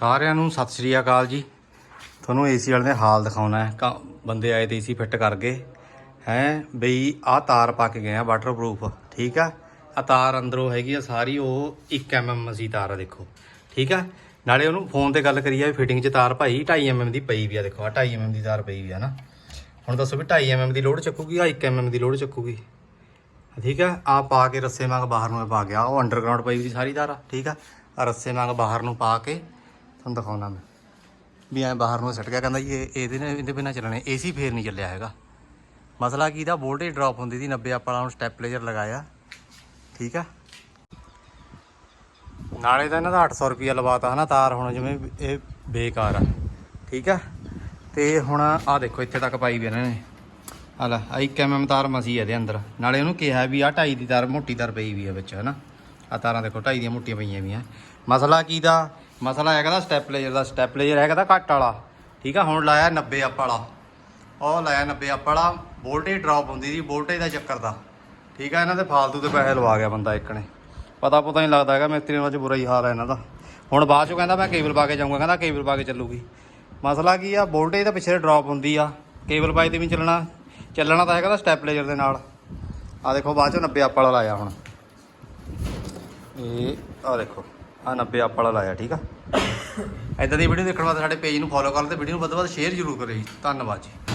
ਸਾਰਿਆਂ ਨੂੰ ਸਤਿ ਸ੍ਰੀ ਅਕਾਲ ਜੀ। ਤੁਹਾਨੂੰ ਏਸੀ ਵਾਲੇ ਦੇ ਹਾਲ ਦਿਖਾਉਣਾ ਹੈ। ਬੰਦੇ ਆਏ ਤੇ ਏਸੀ ਫਿੱਟ ਕਰ ਗਏ। ਹੈ, ਬਈ ਆਹ ਤਾਰ ਪਾ ਕੇ ਗਏ ਆ ਵਾਟਰਪ੍ਰੂਫ ਠੀਕ ਆ? ਆ ਤਾਰ ਅੰਦਰੋਂ ਹੈਗੀ ਆ ਸਾਰੀ, ਉਹ 1 mm ਸੀ ਤਾਰ ਆ ਦੇਖੋ। ਠੀਕ ਆ? ਨਾਲੇ ਉਹਨੂੰ ਫੋਨ ਤੇ ਗੱਲ ਕਰੀ ਆ ਵੀ ਫਿਟਿੰਗ 'ਚ ਤਾਰ ਭਾਈ 2.5 mm ਦੀ ਪਈ ਵੀ ਆ ਦੇਖੋ। ਆ 2.5 mm ਦੀ ਤਾਰ ਪਈ ਵੀ ਆ ਨਾ। ਹੁਣ ਦੱਸੋ ਵੀ 2.5 mm ਦੀ ਲੋਡ ਚੱਕੂਗੀ ਆ 1 mm ਦੀ ਲੋਡ ਚੱਕੂਗੀ? ਠੀਕ ਆ? ਆ ਪਾ ਕੇ ਰੱਸੇ ਮੰਗ ਬਾਹਰ ਨੂੰ ਪਾ ਗਿਆ। ਉਹ ਅੰਡਰਗਰਾਉਂਡ ਪਈ ਵੀ ਸੀ ਸਾਰੀ ਤਾਰ। ਠੀਕ ਆ? ਆ ਰੱਸੇ ਮੰਗ ਬਾਹਰ ਨੂੰ ਪਾ ਕੇ ਤੁਹਾਨੂੰ ਦਿਖਾਉਣਾ ਮੈਂ। ਵੀ ਐ ਬਾਹਰ ਨੂੰ ਸੱਟ ਗਿਆ, ਕਹਿੰਦਾ ਜੀ, ਇਹ ਇਹਦੇ ਨੇ ਇਹਦੇ ਬਿਨਾਂ ਚੱਲਣੇ ਏਸੀ ਫੇਰ ਨਹੀਂ ਚੱਲਿਆ ਹੈਗਾ। ਮਸਲਾ ਕੀ ਦਾ? ਵੋਲਟੇਜ ਡ੍ਰੌਪ ਹੁੰਦੀ ਸੀ 90 ਆਪਾਂ ਨੂੰ ਸਟੈਪਲੇਜਰ ਲਗਾਇਆ। ਠੀਕ ਆ? ਨਾਲੇ ਤਾਂ ਇਹਨਾਂ ਦਾ 800 ਰੁਪਿਆ ਲਵਾਤਾ ਹਨਾ, ਤਾਰ ਹੁਣ ਜਿਵੇਂ ਇਹ ਬੇਕਾਰ ਆ। ਠੀਕ ਆ? ਤੇ ਹੁਣ ਆ ਦੇਖੋ, ਇੱਥੇ ਤੱਕ ਪਾਈ ਵੀ ਇਹਨਾਂ ਨੇ। ਆ ਲੈ ਆ 1 ਤਾਰ ਮਸੀ ਇਹਦੇ ਅੰਦਰ। ਨਾਲੇ ਉਹਨੂੰ ਕਿਹਾ ਵੀ ਆ 2.5 ਦੀ ਤਾਰ ਮੋਟੀ ਤਾਰ ਪਈ ਵੀ ਆ ਵਿੱਚ, ਹਨਾ? ਆ ਤਾਰਾਂ ਦੇਖੋ 2.5 ਦੀਆਂ ਮੋਟੀਆਂ ਪਈਆਂ ਵੀ ਆ। ਮਸਲਾ ਕੀ ਦਾ? ਮਸਲਾ ਹੈਗਾ ਦਾ ਸਟੈਪਲੇਜਰ ਦਾ ਸਟੈਪਲੇਜਰ ਹੈਗਾ ਦਾ ਘੱਟ ਵਾਲਾ। ਠੀਕ ਆ, ਹੁਣ ਲਾਇਆ 90 ਅੱਪ ਵਾਲਾ। ਉਹ ਲਾਇਆ 90 ਅੱਪ ਵਾਲਾ ਵੋਲਟੇਜ ਡ੍ਰੌਪ ਹੁੰਦੀ ਸੀ ਵੋਲਟੇਜ ਦਾ ਚੱਕਰ ਦਾ। ਠੀਕ ਆ, ਇਹਨਾਂ ਦੇ ਫਾਲਤੂ ਦੇ ਪੈਸੇ ਲਵਾ ਗਿਆ ਬੰਦਾ ਇੱਕ ਨੇ। ਪਤਾ ਪਤਾ ਨਹੀਂ ਲੱਗਦਾ ਹੈਗਾ, ਮਿਸਤਰੀ ਨੂੰ ਅੱਜ ਬੁਰਾ ਹੀ ਹਾਲ ਹੈ ਇਹਨਾਂ ਦਾ। ਹੁਣ ਬਾਅਦ ਚੋਂ ਕਹਿੰਦਾ ਮੈਂ ਕੇਬਲ ਪਾ ਕੇ ਜਾਊਂਗਾ, ਕਹਿੰਦਾ ਕੇਬਲ ਪਾ ਕੇ ਚੱਲੂਗੀ। ਮਸਲਾ ਕੀ ਆ ਵੋਲਟੇਜ ਤਾਂ ਪਿੱਛੇ ਡ੍ਰੌਪ ਹੁੰਦੀ ਆ ਕੇਬਲ ਪਾਈ ਤੇ ਵੀ ਚੱਲਣਾ। ਚੱਲਣਾ ਤਾਂ ਹੈਗਾ ਤਾਂ ਸਟੈਪਲੇਜਰ ਦੇ ਨਾਲ। ਆ ਦੇਖੋ, ਬਾਅਦ ਚੋਂ 90 ਆਪ ਵਾਲਾ ਲਾਇਆ ਹੁਣ। ਇਹ ਆ ਦੇਖੋ। ਆ 90 ਆਪ ਵਾਲਾ ਲਾਇਆ, ਠੀਕ ਆ? ਇਦਾਂ ਦੀ ਵੀਡੀਓ ਦੇਖਣ ਵਾਸਤੇ ਸਾਡੇ ਪੇਜ ਨੂੰ ਫੋਲੋ ਕਰ ਲਓ ਤੇ ਵੀਡੀਓ ਨੂੰ ਵੱਧ ਤੋਂ ਵੱਧ ਸ਼ੇਅਰ ਜ਼ਰੂਰ ਕਰਿਓ ਜੀ। ਧੰਨਵਾਦ ਜੀ।